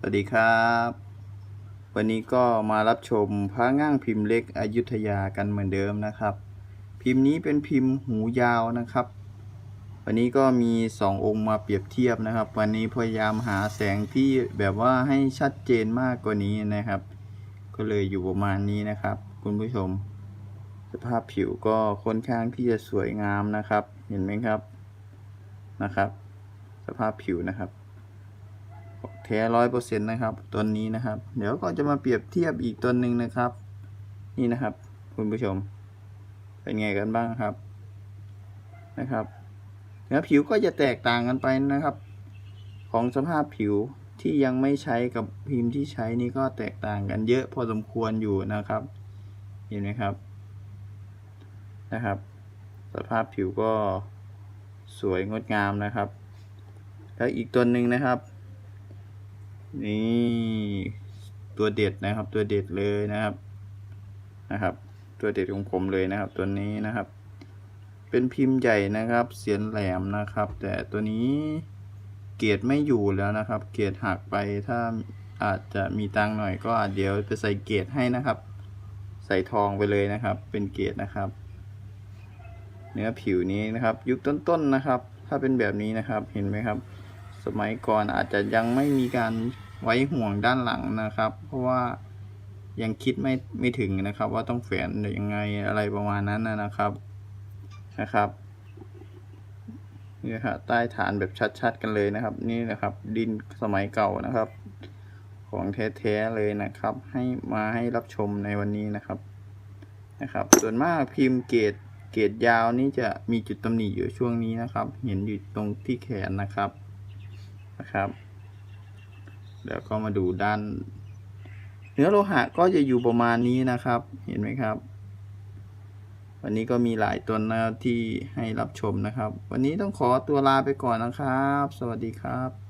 สวัสดีครับ วันนี้ก็มารับชมพระง่างพิมพ์เล็กอยุธยากันเหมือนเดิมนะครับ พิมพ์นี้เป็นพิมพ์หูยาวนะครับ วันนี้ก็มีสององค์มาเปรียบเทียบนะครับ วันนี้พยายามหาแสงที่แบบว่าให้ชัดเจนมากกว่านี้นะครับ ก็เลยอยู่ประมาณนี้นะครับ คุณผู้ชม สภาพผิวก็ค่อนข้างที่จะสวยงามนะครับ เห็นไหมครับนะครับ สภาพผิวนะครับ แท้ร้อยเปอร์เซ็นต์นะครับ ตัวนี้นะครับ เดี๋ยวก็จะมาเปรียบเทียบอีกตัวหนึ่งนะครับ นี่นะครับ คุณผู้ชม เป็นไงกันบ้างครับ นะครับเนื้อผิวก็จะแตกต่างกันไปนะครับ ของสภาพผิวที่ยังไม่ใช้กับพิมพ์ที่ใช้นี่ก็แตกต่างกันเยอะพอสมควรอยู่นะครับ เห็นไหมครับ นะครับ สภาพผิวก็สวยงดงามนะครับ แล้วอีกตัวหนึ่งนะครับ นี่ตัวเด็ดนะครับ ตัวเด็ดเลยนะครับนะครับ ตัวเด็ดของผมเลยนะครับ ตัวนี้นะครับ เป็นพิมพ์ใหญ่นะครับ เสียนแหลมนะครับ แต่ตัวนี้เกรดไม่อยู่แล้วนะครับ เกรดหักไปถ้าอาจจะมีตังหน่อยก็อาจเดี๋ยวไปใส่เกรดให้นะครับ ใส่ทองไปเลยนะครับ เป็นเกรดนะครับ เนื้อผิวนี้นะครับ ยุคต้นๆนะครับ ถ้าเป็นแบบนี้นะครับเห็นไหมครับ สมัยก่อนอาจจะยังไม่มีการ ไว้ห่วงด้านหลังนะครับ เพราะว่ายังคิดไม่ไม่ถึงนะครับ ว่าต้องแฝนยังไงอะไรประมาณนั้นนะครับนะครับนี่นะครับใต้ฐานแบบชัดๆกันเลยนะครับ นี่นะครับ ดินสมัยเก่านะครับ ของแท้ๆเลยนะครับ ให้มาให้รับชมในวันนี้นะครับนะครับ ส่วนมากพิมพ์เกรดเกรดยาวนี่จะมีจุดตำหนิอยู่ช่วงนี้นะครับ เห็นอยู่ตรงที่แขนนะครับนะครับ แล้วก็มาดูด้าน เนื้อโลหะก็จะอยู่ประมาณนี้นะครับ เห็นไหมครับ วันนี้ก็มีหลายตัวนะที่ให้รับชมนะครับ วันนี้ต้องขอตัวลาไปก่อนนะครับ สวัสดีครับ